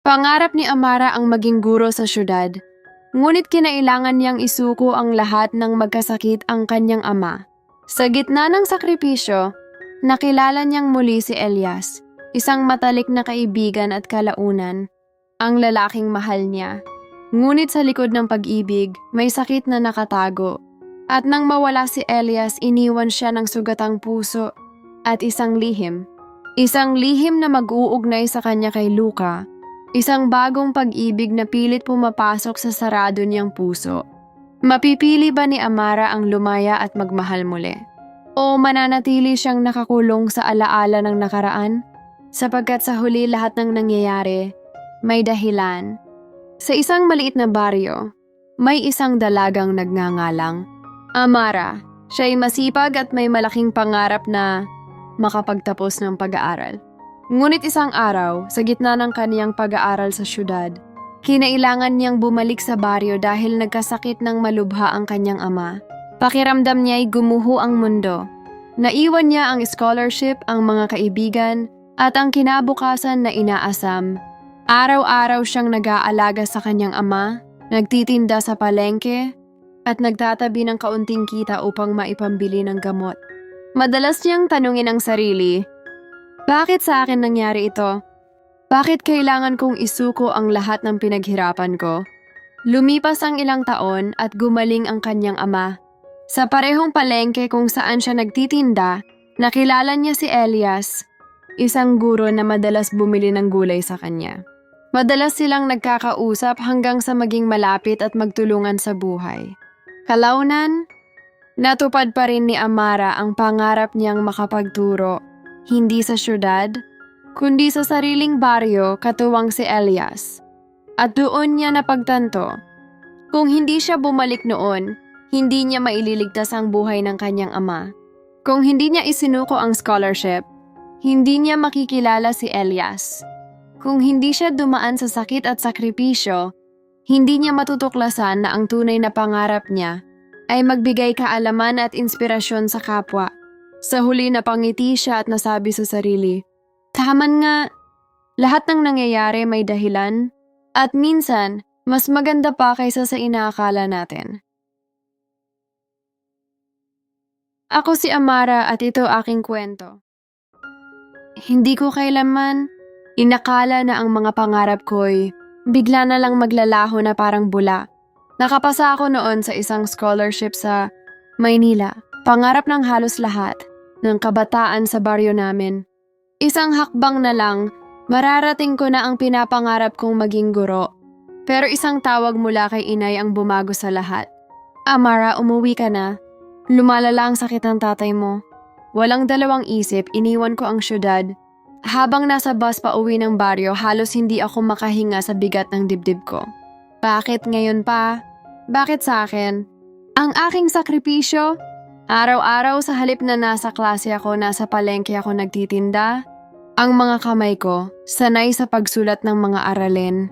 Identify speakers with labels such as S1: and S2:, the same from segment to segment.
S1: Pangarap ni Amara ang maging guro sa syudad. Ngunit kinailangan niyang isuko ang lahat ng magkasakit ang kanyang ama. Sa gitna ng sakripisyo, nakilala niyang muli si Elias, isang matalik na kaibigan at kalaunan, ang lalaking mahal niya. Ngunit sa likod ng pag-ibig, may sakit na nakatago. At nang mawala si Elias, iniwan siya ng sugatang puso at isang lihim. Isang lihim na mag-uugnay sa kanya kay Luca. Isang bagong pag-ibig na pilit pumapasok sa sarado niyang puso. Mapipili ba ni Amara ang lumaya at magmahal muli? O mananatili siyang nakakulong sa alaala ng nakaraan? Sapagkat sa huli lahat ng nangyayari, may dahilan. Sa isang maliit na baryo, may isang dalagang nagngangalang. Amara, siya'y masipag at may malaking pangarap na makapagtapos ng pag-aaral. Ngunit isang araw, sa gitna ng kaniyang pag-aaral sa syudad, kinailangan niyang bumalik sa baryo dahil nagkasakit ng malubha ang kanyang ama. Pakiramdam niya'y gumuho ang mundo. Naiwan niya ang scholarship, ang mga kaibigan, at ang kinabukasan na inaasam. Araw-araw siyang nag-aalaga sa kanyang ama, nagtitinda sa palengke, at nagtatabi ng kaunting kita upang maipambili ng gamot. Madalas niyang tanungin ang sarili, Bakit sa akin nangyari ito? Bakit kailangan kong isuko ang lahat ng pinaghirapan ko? Lumipas ang ilang taon at gumaling ang kanyang ama. Sa parehong palengke kung saan siya nagtitinda, nakilala niya si Elias, isang guro na madalas bumili ng gulay sa kanya. Madalas silang nagkakausap hanggang sa maging malapit at magtulungan sa buhay. Kalaunan, natupad pa rin ni Amara ang pangarap niyang makapagturo, hindi sa syudad, kundi sa sariling baryo katuwang si Elias. At doon niya napagtanto, kung hindi siya bumalik noon, hindi niya maililigtas ang buhay ng kanyang ama. Kung hindi niya isinuko ang scholarship, hindi niya makikilala si Elias. Kung hindi siya dumaan sa sakit at sakripisyo, hindi niya matutuklasan na ang tunay na pangarap niya ay magbigay kaalaman at inspirasyon sa kapwa. Sa huli napangiti siya at nasabi sa sarili, Taman nga, lahat ng nangyayari may dahilan at minsan mas maganda pa kaysa sa inaakala natin. Ako si Amara at ito aking kwento. Hindi ko kailanman inakala na ang mga pangarap ko'y bigla na lang maglalaho na parang bula. Nakapasa ako noon sa isang scholarship sa Maynila. Pangarap ng halos lahat ng kabataan sa baryo namin. Isang hakbang na lang, mararating ko na ang pinapangarap kong maging guro. Pero isang tawag mula kay inay ang bumago sa lahat. Amara, umuwi ka na. Lumalala ang sakit ng tatay mo. Walang dalawang isip, iniwan ko ang syudad. Habang nasa bus pa uwi ng baryo, halos hindi ako makahinga sa bigat ng dibdib ko. Bakit ngayon pa? Bakit sa akin? Ang aking sakripisyo? Araw-araw sa halip na nasa klase ako, nasa palengke ako nagtitinda. Ang mga kamay ko, sanay sa pagsulat ng mga aralin.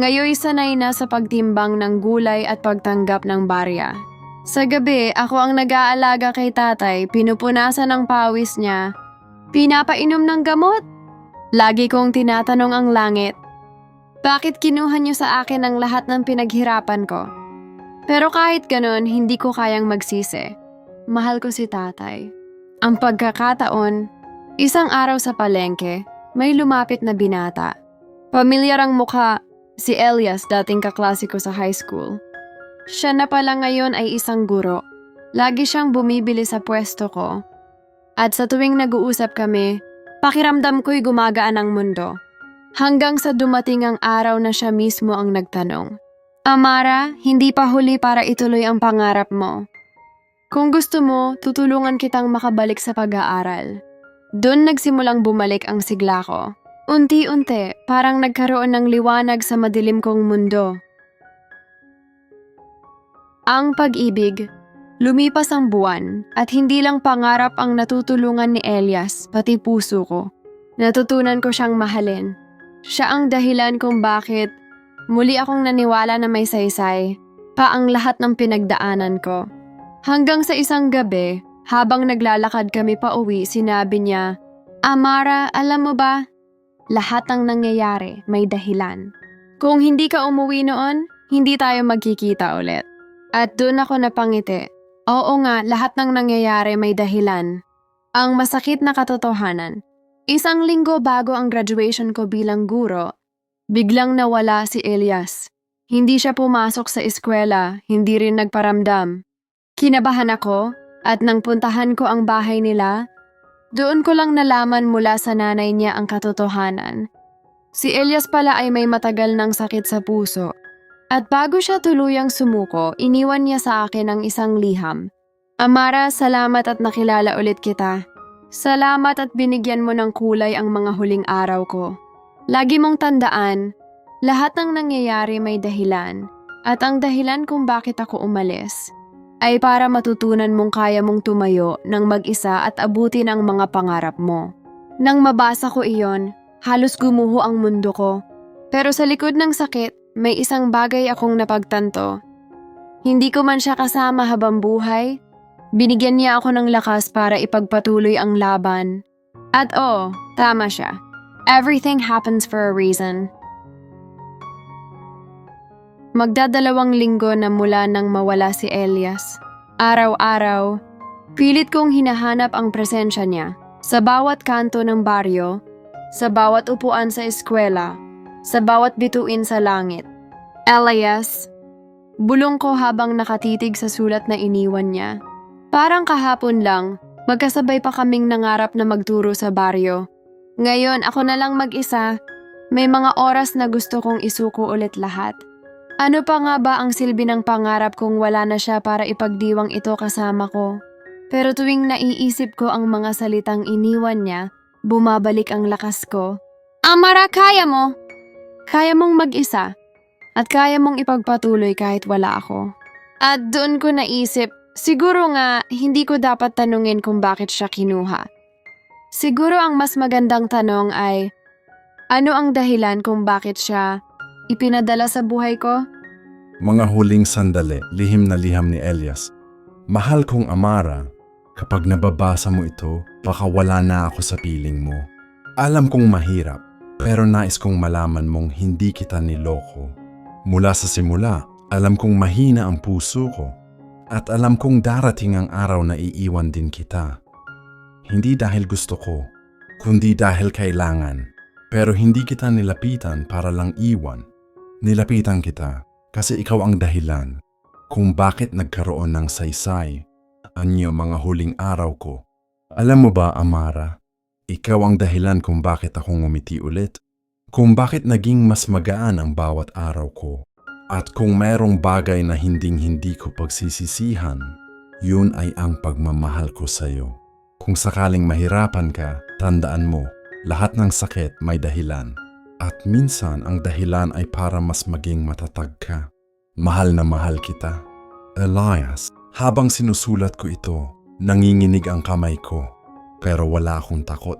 S1: Ngayoy sanay na sa pagtimbang ng gulay at pagtanggap ng barya. Sa gabi, ako ang nag-aalaga kay tatay, pinupunasan ng pawis niya. Pinapainom ng gamot? Lagi kong tinatanong ang langit. Bakit kinuha niyo sa akin ang lahat ng pinaghirapan ko? Pero kahit ganun, hindi ko kayang magsisi. Mahal ko si tatay. Ang pagkakataon, isang araw sa palengke, may lumapit na binata. Pamilyar ang mukha, si Elias dating kaklase ko sa high school. Siya na pala ngayon ay isang guro. Lagi siyang bumibili sa pwesto ko. At sa tuwing nag-uusap kami, pakiramdam ko'y gumagaan ang mundo. Hanggang sa dumating ang araw na siya mismo ang nagtanong. Amara, hindi pa huli para ituloy ang pangarap mo. Kung gusto mo, tutulungan kitang makabalik sa pag-aaral. Doon nagsimulang bumalik ang sigla ko. Unti-unti, parang nagkaroon ng liwanag sa madilim kong mundo. Ang pag-ibig. Lumipas ang buwan at hindi lang pangarap ang natutulungan ni Elias, pati puso ko. Natutunan ko siyang mahalin. Siya ang dahilan kung bakit muli akong naniwala na may saysay, pa ang lahat ng pinagdaanan ko. Hanggang sa isang gabi, habang naglalakad kami pa uwi, sinabi niya, Amara, alam mo ba? lahat ng nangyayari may dahilan. Kung hindi ka umuwi noon, hindi tayo magkikita ulit. At doon ako napangiti. Oo nga, lahat ng nangyayari may dahilan. Ang masakit na katotohanan. Isang linggo bago ang graduation ko bilang guro, biglang nawala si Elias. Hindi siya pumasok sa eskwela, hindi rin nagparamdam. Kinabahan ako at nang puntahan ko ang bahay nila, doon ko lang nalaman mula sa nanay niya ang katotohanan. Si Elias pala ay may matagal ng sakit sa puso. At bago siya tuluyang sumuko, iniwan niya sa akin ang isang liham. Amara, salamat at nakilala ulit kita. Salamat at binigyan mo ng kulay ang mga huling araw ko. Lagi mong tandaan, lahat ng nangyayari may dahilan. At ang dahilan kung bakit ako umalis ay para matutunan mong kaya mong tumayo ng mag-isa at abutin ang mga pangarap mo. Nang mabasa ko iyon, halos gumuho ang mundo ko. Pero sa likod ng sakit, may isang bagay akong napagtanto. Hindi ko man siya kasama habang buhay, binigyan niya ako ng lakas para ipagpatuloy ang laban. At oo, tama siya. Everything happens for a reason. Magdadalawang linggo na mula nang mawala si Elias. Araw-araw, pilit kong hinahanap ang presensya niya sa bawat kanto ng baryo, sa bawat upuan sa eskwela, sa bawat bituin sa langit. Elias, bulong ko habang nakatitig sa sulat na iniwan niya. Parang kahapon lang, magkasabay pa kaming nangarap na magturo sa baryo. Ngayon, ako na lang mag-isa. May mga oras na gusto kong isuko ulit lahat. Ano pa nga ba ang silbi ng pangarap kung wala na siya para ipagdiwang ito kasama ko? Pero tuwing naiisip ko ang mga salitang iniwan niya, bumabalik ang lakas ko. Amara, kaya mo! Kaya mong mag-isa. At kaya mong ipagpatuloy kahit wala ako. At doon ko naisip, siguro nga hindi ko dapat tanungin kung bakit siya kinuha. Siguro ang mas magandang tanong ay, ano ang dahilan kung bakit siya ipinadala sa buhay ko?
S2: Mga huling sandali, lihim na liham ni Elias. Mahal kong Amara, kapag nababasa mo ito, baka wala na ako sa piling mo. Alam kong mahirap, pero nais kong malaman mong hindi kita niloko. Mula sa simula, alam kong mahina ang puso ko. At alam kong darating ang araw na iiwan din kita. Hindi dahil gusto ko, kundi dahil kailangan. Pero hindi kita nilapitan para lang iwan. Nilapitan kita kasi ikaw ang dahilan kung bakit nagkaroon ng saysay anyo mga huling araw ko. Alam mo ba, Amara, ikaw ang dahilan kung bakit ako ngumiti ulit. Kung bakit naging mas magaan ang bawat araw ko. At kung merong bagay na hinding-hindi ko pagsisisihan, yun ay ang pagmamahal ko sa'yo. Kung sakaling mahirapan ka, tandaan mo, lahat ng sakit may dahilan. At minsan ang dahilan ay para mas maging matatag ka. Mahal na mahal kita. Elias, habang sinusulat ko ito, nanginginig ang kamay ko. Pero wala akong takot.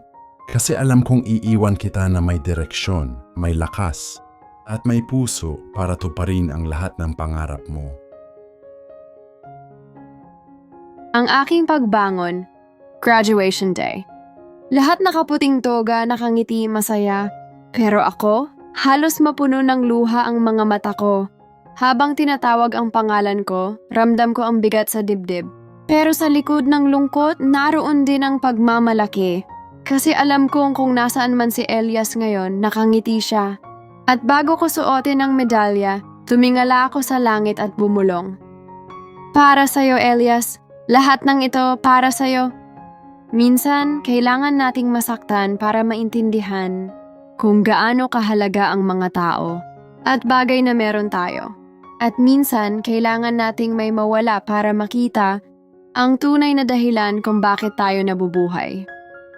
S2: Kasi alam kong iiwan kita na may direksyon, may lakas, at may puso para tuparin ang lahat ng pangarap mo.
S1: Ang aking pagbangon, graduation day. Lahat nakaputing toga, nakangiti, masaya. Pero ako, halos mapuno ng luha ang mga mata ko. Habang tinatawag ang pangalan ko, ramdam ko ang bigat sa dibdib. Pero sa likod ng lungkot, naroon din ang pagmamalaki. Kasi alam kong kung nasaan man si Elias ngayon, nakangiti siya. At bago ko suotin ang medalya, tumingala ako sa langit at bumulong. Para sa'yo, Elias. Lahat ng ito para sa'yo. Minsan, kailangan nating masaktan para maintindihan kung gaano kahalaga ang mga tao at bagay na meron tayo. At minsan, kailangan nating may mawala para makita ang tunay na dahilan kung bakit tayo nabubuhay.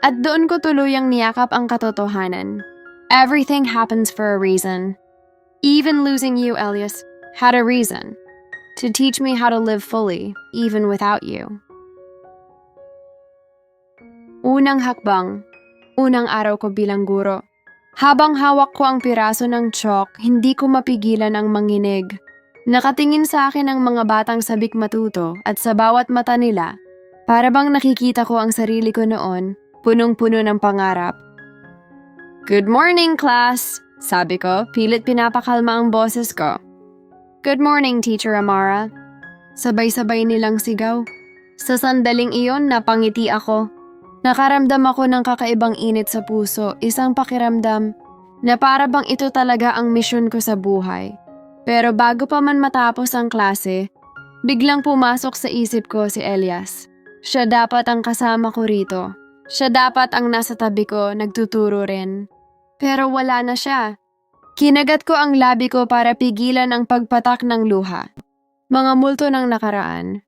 S1: At doon ko tuluyang niyakap ang katotohanan. Everything happens for a reason. Even losing you, Elias, had a reason. To teach me how to live fully, even without you. Unang hakbang, unang araw ko bilang guro. Habang hawak ko ang piraso ng chalk, hindi ko mapigilan ang manginig. Nakatingin sa akin ang mga batang sabik matuto at sa bawat mata nila, para bang nakikita ko ang sarili ko noon, punong-puno ng pangarap. Good morning, class! Sabi ko, pilit pinapakalma ang boses ko. Good morning, Teacher Amara. Sabay-sabay nilang sigaw. Sa sandaling iyon, napangiti ako. Nakaramdam ako ng kakaibang init sa puso, isang pakiramdam na para bang ito talaga ang misyon ko sa buhay. Pero bago pa man matapos ang klase, biglang pumasok sa isip ko si Elias. Siya dapat ang kasama ko rito. Siya dapat ang nasa tabi ko, nagtuturo rin. Pero wala na siya. Kinagat ko ang labi ko para pigilan ang pagpatak ng luha. Mga multo ng nakaraan.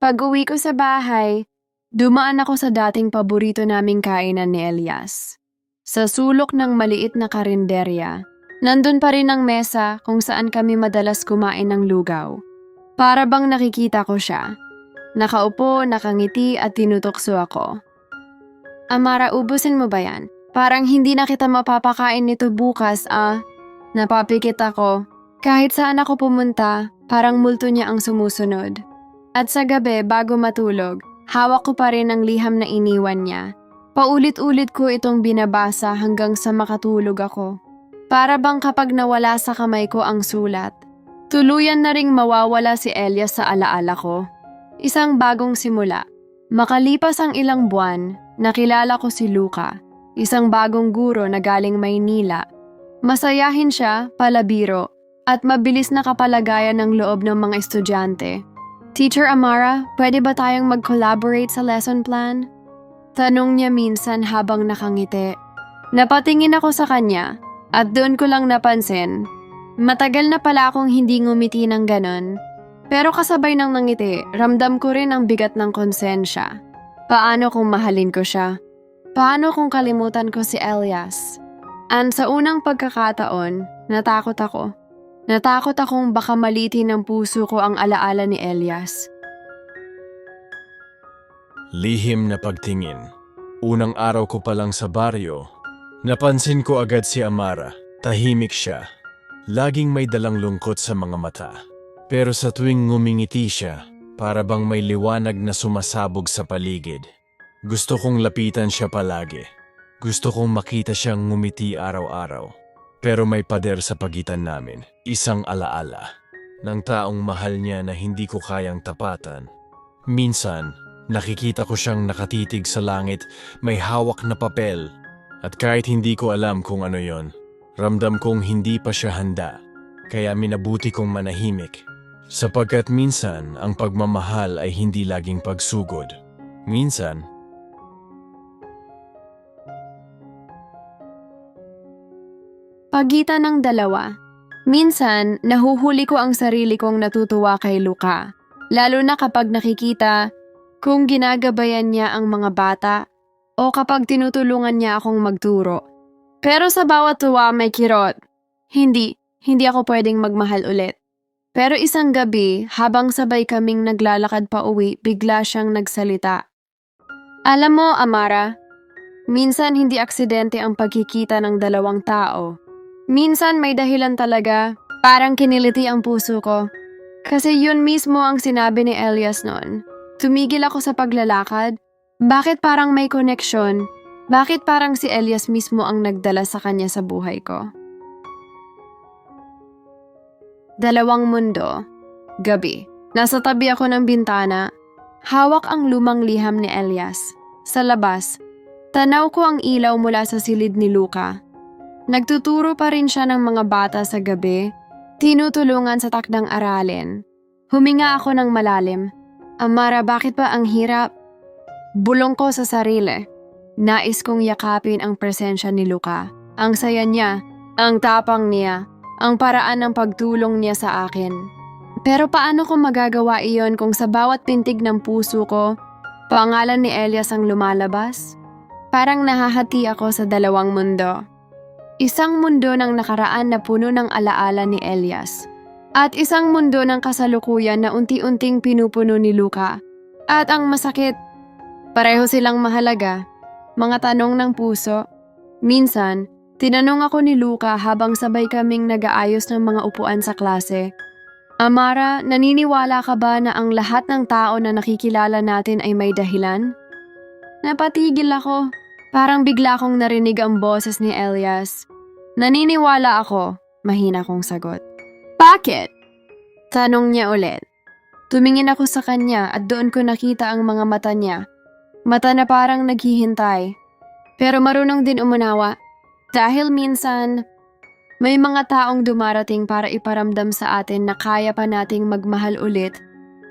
S1: Pag uwi ko sa bahay, dumaan ako sa dating paborito naming kainan ni Elias. Sa sulok ng maliit na karinderya, nandun pa rin ang mesa kung saan kami madalas kumain ng lugaw. Para bang nakikita ko siya. Nakaupo, nakangiti at tinutokso ako. Amara, ubusin mo ba yan? Parang hindi na kita mapapakain nito bukas, ah. Napapikit ako. Kahit saan ako pumunta, parang multo niya ang sumusunod. At sa gabi, bago matulog, hawak ko pa rin ang liham na iniwan niya. Paulit-ulit ko itong binabasa hanggang sa makatulog ako. Para bang kapag nawala sa kamay ko ang sulat, tuluyan na ring mawawala si Elias sa alaala ko. Isang bagong simula. Makalipas ang ilang buwan, nakilala ko si Luca, isang bagong guro na galing Maynila. Masayahin siya, palabiro, at mabilis na kapalagayan ng loob ng mga estudyante. Teacher Amara, pwede ba tayong mag-collaborate sa lesson plan? Tanong niya minsan habang nakangiti. Napatingin ako sa kanya at doon ko lang napansin. Matagal na pala akong hindi ngumiti ng ganon. Pero kasabay ng nangiti, ramdam ko rin ang bigat ng konsensya. Paano kung mahalin ko siya? Paano kung kalimutan ko si Elias? And sa unang pagkakataon, natakot ako. Natakot akong baka malitin ng puso ko ang alaala ni Elias.
S3: Lihim na pagtingin. Unang araw ko pa lang sa baryo, napansin ko agad si Amara. Tahimik siya. Laging may dalang lungkot sa mga mata. Pero sa tuwing ngumingiti siya, para bang may liwanag na sumasabog sa paligid. Gusto kong lapitan siya palagi. Gusto kong makita siyang ngumiti araw-araw. Pero may pader sa pagitan namin, isang alaala. Ng taong mahal niya na hindi ko kayang tapatan. Minsan, nakikita ko siyang nakatitig sa langit, may hawak na papel. At kahit hindi ko alam kung ano yon, ramdam kong hindi pa siya handa. Kaya minabuti kong manahimik. Sapagkat minsan, ang pagmamahal ay hindi laging pagsugod. Minsan,
S1: Pagitan ng dalawa. Minsan, nahuhuli ko ang sarili kong natutuwa kay Luca. Lalo na kapag nakikita kung ginagabayan niya ang mga bata o kapag tinutulungan niya akong magturo. Pero sa bawat tuwa may kirot. Hindi, hindi ako pwedeng magmahal ulit. Pero isang gabi, habang sabay kaming naglalakad pa uwi, bigla siyang nagsalita. Alam mo, Amara, minsan hindi aksidente ang pagkikita ng dalawang tao. Minsan may dahilan talaga, parang kiniliti ang puso ko. Kasi yun mismo ang sinabi ni Elias noon. Tumigil ako sa paglalakad. Bakit parang may connection? Bakit parang si Elias mismo ang nagdala sa kanya sa buhay ko? Dalawang mundo. Gabi. Nasa tabi ako ng bintana. Hawak ang lumang liham ni Elias. Sa labas, tanaw ko ang ilaw mula sa silid ni Luca. Nagtuturo pa rin siya ng mga bata sa gabi, tinutulungan sa takdang aralin. Huminga ako ng malalim. Amara, bakit ba ang hirap? Bulong ko sa sarili. Nais kong yakapin ang presensya ni Luca. Ang saya niya, ang tapang niya, ang paraan ng pagtulong niya sa akin. Pero paano ko magagawa iyon kung sa bawat pintig ng puso ko, pangalan ni Elias ang lumalabas? Parang nahahati ako sa dalawang mundo. Isang mundo ng nakaraan na puno ng alaala ni Elias. At isang mundo ng kasalukuyan na unti-unting pinupuno ni Luca. At ang masakit, pareho silang mahalaga. Mga tanong ng puso. Minsan, tinanong ako ni Luca habang sabay kaming nag-aayos ng mga upuan sa klase. Amara, naniniwala ka ba na ang lahat ng tao na nakikilala natin ay may dahilan? Napatigil ako. Parang bigla kong narinig ang boses ni Elias. Naniniwala ako, mahina kong sagot. Bakit? Tanong niya ulit. Tumingin ako sa kanya at doon ko nakita ang mga mata niya. Mata na parang naghihintay. Pero marunong din umunawa. Dahil minsan, may mga taong dumarating para iparamdam sa atin na kaya pa nating magmahal ulit.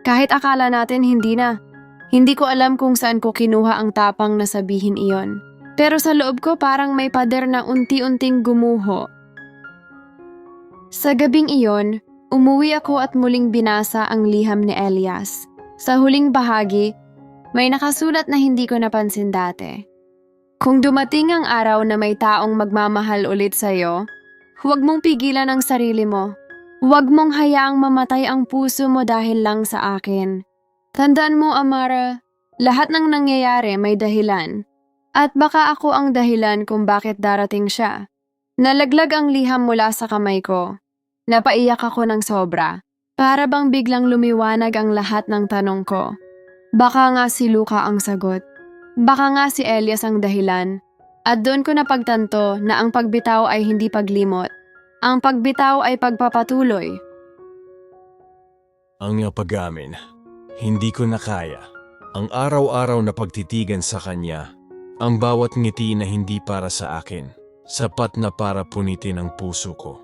S1: Kahit akala natin hindi na. Hindi ko alam kung saan ko kinuha ang tapang na sabihin iyon. Pero sa loob ko parang may pader na unti-unting gumuho. Sa gabing iyon, umuwi ako at muling binasa ang liham ni Elias. Sa huling bahagi, may nakasulat na hindi ko napansin dati. Kung dumating ang araw na may taong magmamahal ulit sa'yo, huwag mong pigilan ang sarili mo. Huwag mong hayaang mamatay ang puso mo dahil lang sa akin. Tandaan mo, Amara, lahat ng nangyayari may dahilan. At baka ako ang dahilan kung bakit darating siya. Nalaglag ang liham mula sa kamay ko. Napaiyak ako ng sobra. Para bang biglang lumiwanag ang lahat ng tanong ko. Baka nga si Luca ang sagot. Baka nga si Elias ang dahilan. At doon ko napagtanto na ang pagbitaw ay hindi paglimot. Ang pagbitaw ay pagpapatuloy.
S3: Ang pag-amin, hindi ko na kaya. Ang araw-araw na pagtitigan sa kanya, ang bawat ngiti na hindi para sa akin, sapat na para punitin ang puso ko.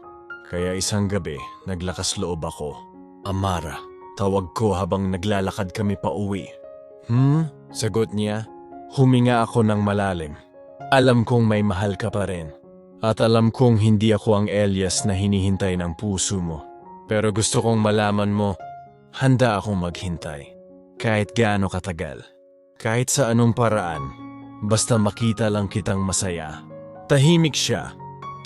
S3: Kaya isang gabi, naglakas loob ako. Amara, tawag ko habang naglalakad kami pa uwi. Hmm? Sagot niya. Huminga ako ng malalim. Alam kong may mahal ka pa rin. At alam kong hindi ako ang Elias na hinihintay ng puso mo. Pero gusto kong malaman mo, handa akong maghintay. Kahit gaano katagal. Kahit sa anong paraan. Basta makita lang kitang masaya. Tahimik siya.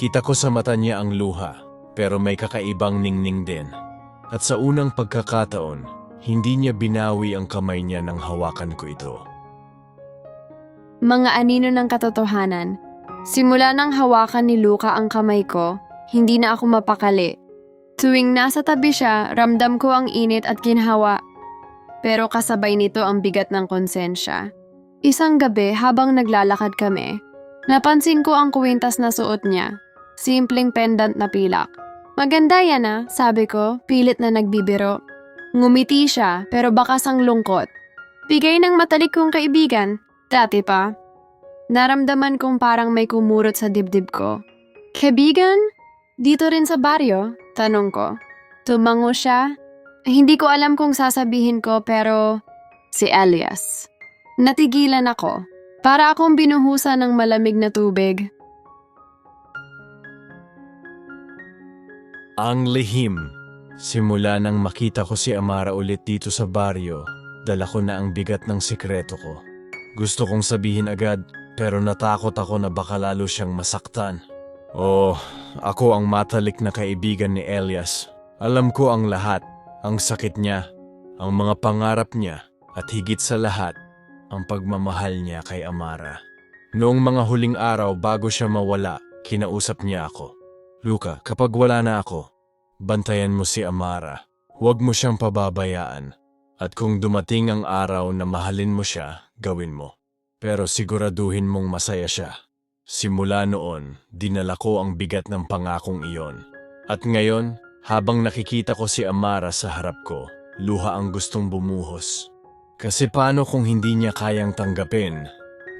S3: Kita ko sa mata niya ang luha. Pero may kakaibang ningning din. At sa unang pagkakataon, hindi niya binawi ang kamay niya nang hawakan ko ito.
S1: Mga anino ng katotohanan. Simula nang hawakan ni Luca ang kamay ko, hindi na ako mapakali. Tuwing nasa tabi siya, ramdam ko ang init at kinhawa. Pero kasabay nito ang bigat ng konsensya. Isang gabi habang naglalakad kami, napansin ko ang kwintas na suot niya. Simpleng pendant na pilak. Maganda yan ah, sabi ko, pilit na nagbibiro. Ngumiti siya, pero bakas ang lungkot. Bigay ng matalik kong kaibigan, dati pa. Naramdaman kong parang may kumurot sa dibdib ko. Kaibigan? Dito rin sa baryo? Tanong ko. Tumango siya. Hindi ko alam kung sasabihin ko pero... Si Elias. Natigilan ako. Para akong binuhusan ng malamig na tubig.
S3: Ang lihim. Simula nang makita ko si Amara ulit dito sa baryo, dala ko na ang bigat ng sikreto ko. Gusto kong sabihin agad, pero natakot ako na baka lalo siyang masaktan. Oh, ako ang matalik na kaibigan ni Elias. Alam ko ang lahat, ang sakit niya, ang mga pangarap niya, at higit sa lahat, ang pagmamahal niya kay Amara. Noong mga huling araw bago siya mawala, kinausap niya ako. Luka, kapag wala na ako, bantayan mo si Amara. Huwag mo siyang pababayaan. At kung dumating ang araw na mahalin mo siya, gawin mo. Pero siguraduhin mong masaya siya. Simula noon, dinala ko ang bigat ng pangakong iyon. At ngayon, habang nakikita ko si Amara sa harap ko, luha ang gustong bumuhos. Kasi paano kung hindi niya kayang tanggapin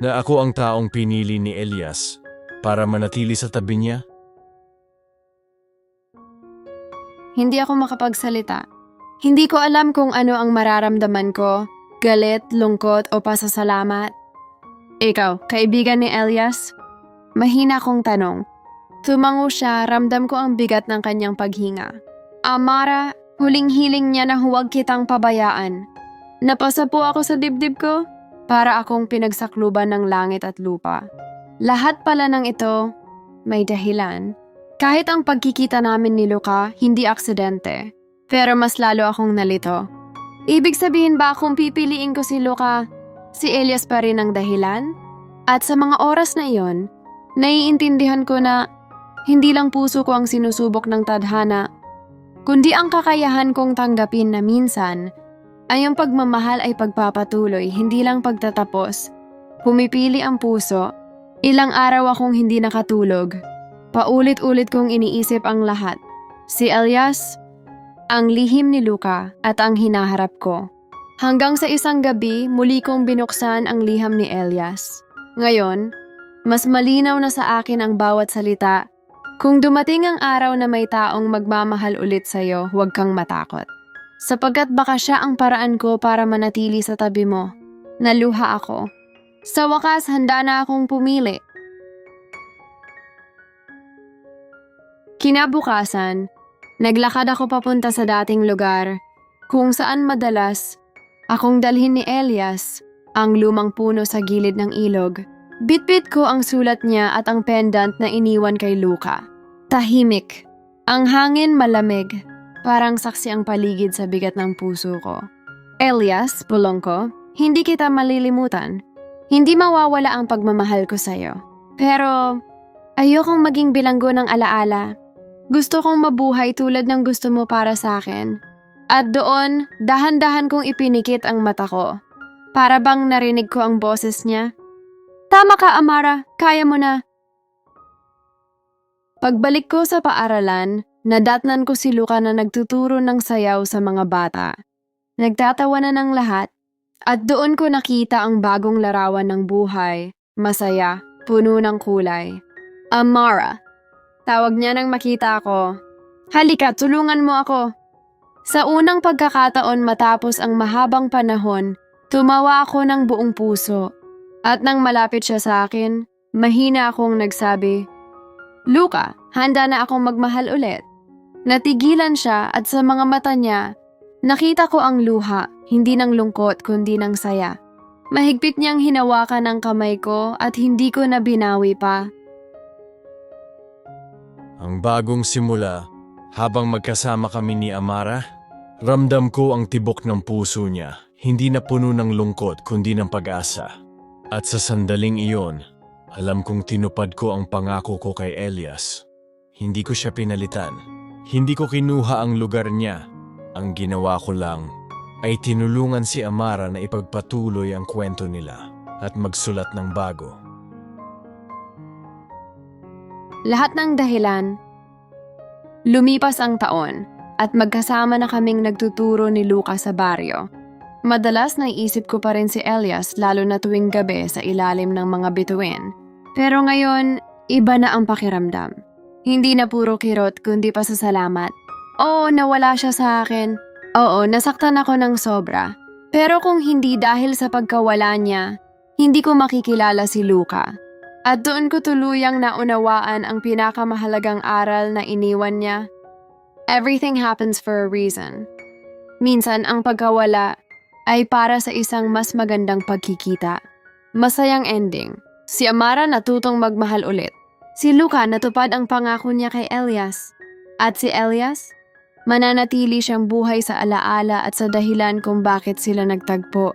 S3: na ako ang taong pinili ni Elias para manatili sa tabi niya?
S1: Hindi ako makapagsalita. Hindi ko alam kung ano ang mararamdaman ko. Galit, lungkot o pasasalamat. Ikaw, kaibigan ni Elias? Mahina kong tanong. Tumango siya, ramdam ko ang bigat ng kanyang paghinga. Amara, huling hiling niya na huwag kitang pabayaan. Napasa po ako sa dibdib ko para akong pinagsakluban ng langit at lupa. Lahat pala ng ito, may dahilan. Kahit ang pagkikita namin ni Luca, hindi aksidente. Pero mas lalo akong nalito. Ibig sabihin ba kung pipiliin ko si Luca, si Elias pa rin ang dahilan? At sa mga oras na iyon, naiintindihan ko na hindi lang puso ko ang sinusubok ng tadhana, kundi ang kakayahan kong tanggapin na minsan ang pagmamahal ay pagpapatuloy, hindi lang pagtatapos. Pumipili ang puso Ilang araw akong hindi nakatulog. Paulit-ulit kong iniisip ang lahat. Si Elias, ang lihim ni Luca at ang hinaharap ko. Hanggang sa isang gabi, muli kong binuksan ang liham ni Elias. Ngayon, mas malinaw na sa akin ang bawat salita. Kung dumating ang araw na may taong magmamahal ulit sa'yo, huwag kang matakot. Sapagkat baka siya ang paraan ko para manatili sa tabi mo. Naluha ako. Sa wakas, handa na akong pumili. Kinabukasan, naglakad ako papunta sa dating lugar kung saan madalas akong dalhin ni Elias ang lumang puno sa gilid ng ilog. Bitbit ko ang sulat niya at ang pendant na iniwan kay Luca. Tahimik. Ang hangin malamig. Parang saksi ang paligid sa bigat ng puso ko. Elias, bulong ko, hindi kita malilimutan. Hindi mawawala ang pagmamahal ko sa'yo. Pero, ayokong maging bilanggo ng alaala. Gusto kong mabuhay tulad ng gusto mo para sa akin. At doon, dahan-dahan kong ipinikit ang mata ko. Para bang narinig ko ang boses niya. Tama ka, Amara. Kaya mo na. Pagbalik ko sa paaralan, nadatnan ko si Luca na nagtuturo ng sayaw sa mga bata. Nagtatawa na ng lahat at doon ko nakita ang bagong larawan ng buhay, masaya, puno ng kulay. Amara. Tawag niya nang makita ako. Halika, tulungan mo ako. Sa unang pagkakataon matapos ang mahabang panahon, tumawa ako ng buong puso. At nang malapit siya sa akin, mahina akong nagsabi, Luka, handa na akong magmahal ulit. Natigilan siya at sa mga mata niya, nakita ko ang luha, hindi ng lungkot kundi ng saya. Mahigpit niyang hinawakan ang kamay ko at hindi ko na binawi pa.
S3: Ang bagong simula, habang magkasama kami ni Amara, ramdam ko ang tibok ng puso niya, hindi na puno ng lungkot kundi ng pag-asa. At sa sandaling iyon, alam kong tinupad ko ang pangako ko kay Elias. Hindi ko siya pinalitan. Hindi ko kinuha ang lugar niya. Ang ginawa ko lang ay tinulungan si Amara na ipagpatuloy ang kwento nila at magsulat ng bago.
S1: Lahat ng dahilan. Lumipas ang taon at magkasama na kaming nagtuturo ni Luca sa baryo. Madalas naiisip ko pa rin si Elias lalo na tuwing gabi sa ilalim ng mga bituin. Pero ngayon, iba na ang pakiramdam. Hindi na puro kirot kundi pasasalamat. Oo, nawala siya sa akin. Oo, nasaktan ako ng sobra. Pero kung hindi dahil sa pagkawala niya, hindi ko makikilala si Luca. At doon ko tuluyang naunawaan ang pinakamahalagang aral na iniwan niya. Everything happens for a reason. Minsan ang pagkawala ay para sa isang mas magandang pagkikita. Masayang ending. Si Amara natutong magmahal ulit. Si Luca natupad ang pangako niya kay Elias. At si Elias, mananatili siyang buhay sa alaala at sa dahilan kung bakit sila nagtagpo.